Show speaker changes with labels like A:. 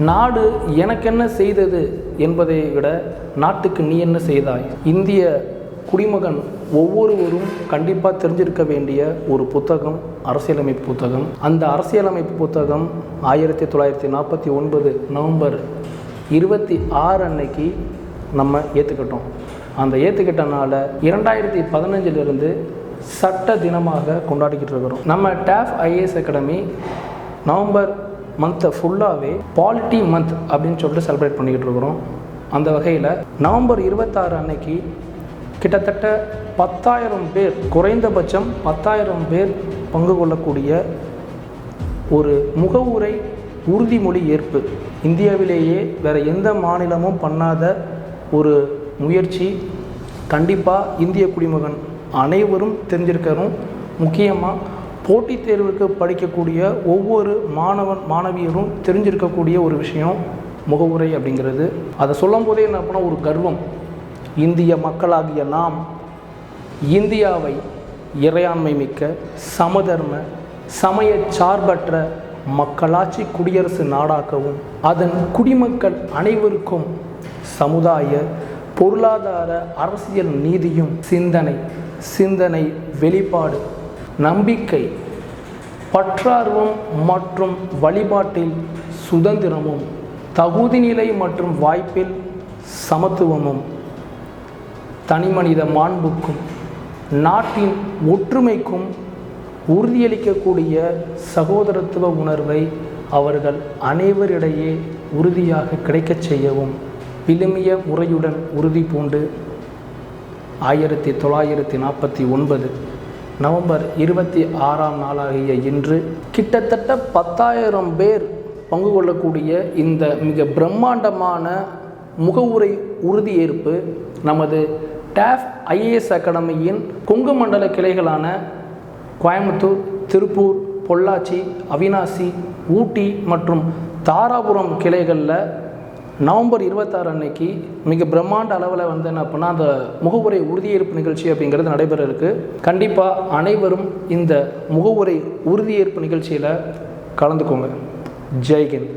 A: நாடு எனக்கென்ன செய்தது என்பதை விட நாட்டுக்கு நீ என்ன செய்தாய்? இந்திய குடிமகன் ஒவ்வொருவரும் கண்டிப்பாக தெரிஞ்சிருக்க வேண்டிய ஒரு புத்தகம் அரசியலமைப்பு புத்தகம். அந்த அரசியலமைப்பு புத்தகம் ஆயிரத்தி தொள்ளாயிரத்தி நாற்பத்தி ஒன்பது நவம்பர் இருபத்தி ஆறு அன்னைக்கு நம்ம ஏற்றுக்கிட்டோம் அந்த ஏற்றுக்கிட்டனால இரண்டாயிரத்தி பதினஞ்சிலிருந்து சட்ட தினமாக கொண்டாடிக்கிட்டு இருக்கிறோம். நம்ம டேஃப் ஐஏஎஸ் அகாடமி நவம்பர் மந்த்தை ஃபுல்லாகவே பாலிட்டி மந்த் அப்படின்னு சொல்லிட்டு செலிப்ரேட் பண்ணிக்கிட்டு இருக்கிறோம். அந்த வகையில் நவம்பர் இருபத்தாறு அன்னைக்கு கிட்டத்தட்ட பத்தாயிரம் பேர் குறைந்தபட்சம் பத்தாயிரம் பேர் பங்கு கொள்ளக்கூடிய ஒரு முகவுரை உறுதிமொழி ஏற்பு. இந்தியாவிலேயே வேறு எந்த மாநிலமும் பண்ணாத ஒரு முயற்சி. கண்டிப்பாக இந்திய குடிமகன் அனைவரும் தெரிஞ்சிருக்கணும். முக்கியமாக போட்டித் தேர்வுக்கு படிக்கக்கூடிய ஒவ்வொரு மாணவன் மாணவியரும் தெரிஞ்சிருக்கக்கூடிய ஒரு விஷயம் முகவுரை அப்படிங்கிறது. அதை சொல்லும் போதே என்ன பண்ண ஒரு கர்வம். இந்திய மக்களாகிய நாம் இந்தியாவை இறையாண்மை மிக்க சமதர்ம சமய சார்பற்ற மக்களாட்சி குடியரசு நாடாக்கவும் அதன் குடிமக்கள் அனைவருக்கும் சமுதாய பொருளாதார அரசியல் நீதியும் சிந்தனை சிந்தனை வெளிப்பாடு நம்பிக்கை பற்றார்வம் மற்றும் வழிபாட்டில் சுதந்திரமும் தகுதிநிலை மற்றும் வாய்ப்பில் சமத்துவமும். தனிமனித மாண்புக்கும் நாட்டின் ஒற்றுமைக்கும் உறுதியளிக்கக்கூடிய சகோதரத்துவ உணர்வை அவர்கள் அனைவரிடையே உறுதியாக கிடைக்கச் செய்யவும் விழுமிய முறையுடன் உறுதி பூண்டு. ஆயிரத்தி தொள்ளாயிரத்தி நாற்பத்தி ஒன்பது நவம்பர் இருபத்தி ஆறாம் நாளாகிய இன்று கிட்டத்தட்ட பத்தாயிரம் பேர் பங்கு கொள்ளக்கூடிய இந்த மிக பிரம்மாண்டமான முகவுரை உறுதியேற்பு நமது டேஃப் ஐஏஎஸ் அகாடமியின் கொங்கு மண்டல கிளைகளான கோயம்புத்தூர் திருப்பூர் பொள்ளாச்சி அவினாசி ஊட்டி மற்றும் தாராபுரம் கிளைகளில் நவம்பர் இருபத்தாறு அன்னைக்கு மிக பிரம்மாண்ட அளவில் வந்து என்ன அப்படின்னா அந்த முகவுரை உறுதியேற்பு நிகழ்ச்சி அப்படிங்கிறது நடைபெற இருக்குது கண்டிப்பாக அனைவரும் இந்த முகவுரை உறுதியேற்பு நிகழ்ச்சியில் கலந்துக்கோங்க. ஜெய்ஹிந்த்.